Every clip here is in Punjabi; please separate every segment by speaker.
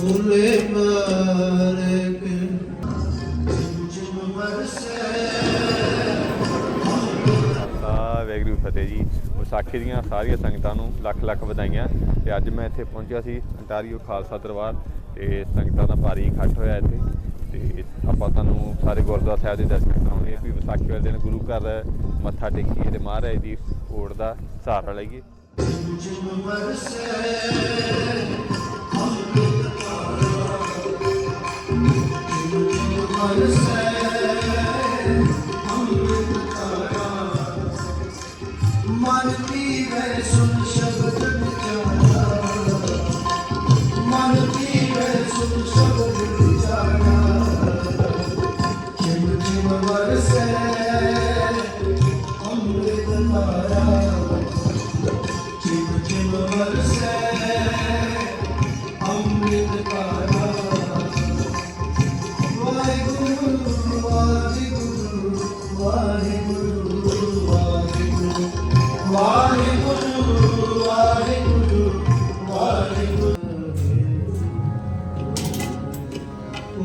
Speaker 1: ਭੂਲੇ ਮਾਰ ਕੇ।
Speaker 2: ਵੈਗਰੂ ਫਤਿਹ ਜੀ, ਵਿਸਾਖੀ ਦੀਆਂ ਸਾਰੀਆਂ ਸੰਗਤਾਂ ਨੂੰ ਲੱਖ ਲੱਖ ਵਧਾਈਆਂ। ਤੇ ਅੱਜ ਮੈਂ ਇੱਥੇ ਪਹੁੰਚਿਆ ਸੀ ਅੰਟਾਰੀਓ ਖਾਲਸਾ ਦਰਬਾਰ। ਤੇ ਸੰਗਤਾਂ ਦਾ ਭਾਰੀ ਇਕੱਠ ਹੋਇਆ ਇੱਥੇ। ਤੇ ਆਪਾਂ ਤੁਹਾਨੂੰ ਸਾਰੇ ਗੁਰਦੁਆਰਾ ਸਾਹਿਬ ਦੇ ਦਰਸ਼ਨ ਕਰਾਉਣੇ ਆ, ਵੀ ਵਿਸਾਖੀ ਵਾਲੇ ਦਿਨ ਗੁਰੂ ਘਰ ਮੱਥਾ ਟੇਕੀਏ ਤੇ ਮਹਾਰਾਜ ਦੀ ਓੜ ਦਾ ਸਹਾਰਾ ਲਈਏ।
Speaker 1: ਜਿਮ ਵਰਸੇ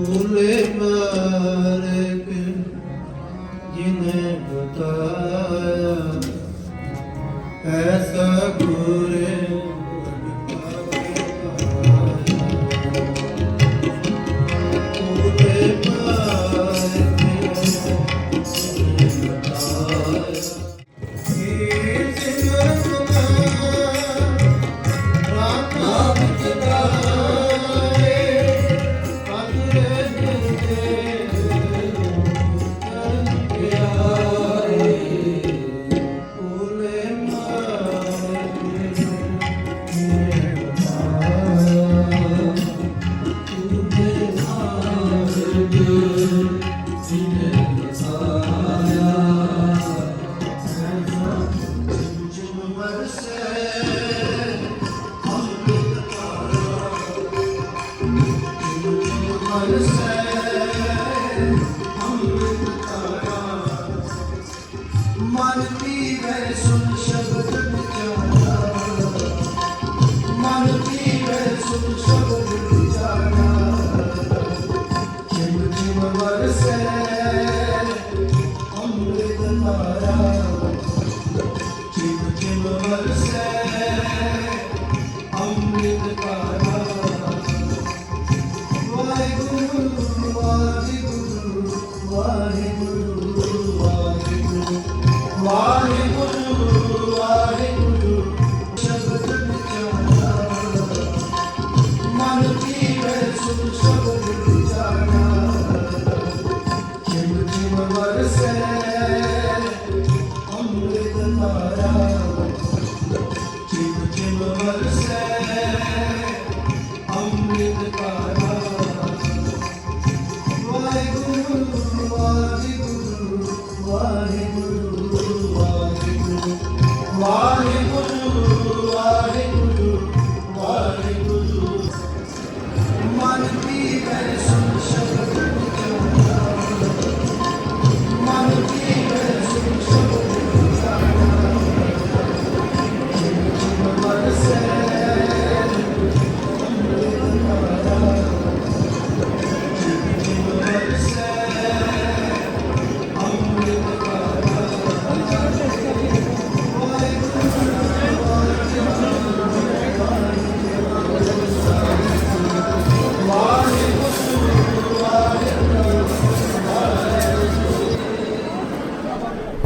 Speaker 1: ਭੂਲੇ ਮਾਰ ਕੇ ਜਿਨੇ ਬਤਾਇਆ ਐਸਾ ਗੁਰੇ ਭੂਲੇ ਮਾਰ ਜਿਨੇ ਬਤਾਇਆ आरती वैसुन शब्द ਮਨ ਪੀਵੇ ਸੁਨ ਸ਼ਬਦ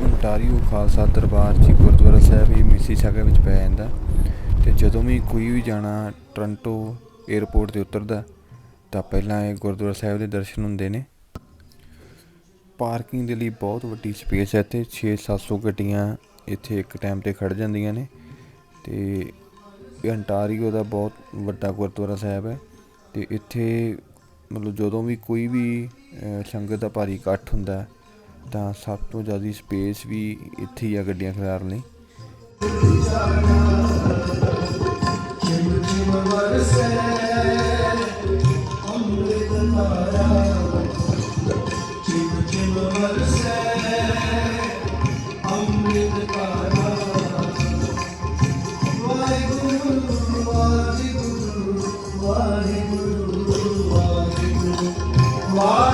Speaker 3: ontario ਖਾਲਸਾ ਦਰਬਾਰ ਜੀ ਗੁਰਦੁਆਰਾ ਸਾਹਿਬ ਇਹ ਮਿਸੀਸਾਗਾ ਵਿੱਚ ਪੈ ਜਾਂਦਾ ਤੇ ਜਦੋਂ ਵੀ ਕੋਈ ਵੀ ਜਾਣਾ ਟੋਰਾਂਟੋ 에ਅਰਪੋਰਟ ਤੇ ਉਤਰਦਾ ਤਾਂ ਪਹਿਲਾਂ ਇਹ ਗੁਰਦੁਆਰਾ ਸਾਹਿਬ ਦੇ ਦਰਸ਼ਨ ਹੁੰਦੇ ਨੇ। ਪਾਰਕਿੰਗ ਦੇ ਲਈ ਬਹੁਤ ਵੱਡੀ ਸਪੇਸ ਹੈ ਇੱਥੇ 6-700 ਗੱਡੀਆਂ ਇੱਥੇ ਇੱਕ ਟਾਈਮ ਤੇ ਖੜ ਜਾਂਦੀਆਂ ਨੇ ਤੇ ਇਹ ਅੰਟਾਰੀਓ ਦਾ ਬਹੁਤ ਵੱਡਾ ਗੁਰਦੁਆਰਾ ਸਾਹਿਬ ਹੈ ਤੇ ਇੱਥੇ ਮਤਲਬ ਜਦੋਂ ਵੀ ਕੋਈ ਵੀ ਸੰਗਤ ਦਾ ਭਾਰੀ ਇਕੱਠ ਹੁੰਦਾ ਤਾਂ ਸਭ ਤੋਂ ਜ਼ਿਆਦਾ ਸਪੇਸ ਵੀ ਇੱਥੇ ਹੀ ਆ ਗੱਡੀਆਂ ਖਿਲਾਰਨ ਨਹੀਂ
Speaker 1: Wow.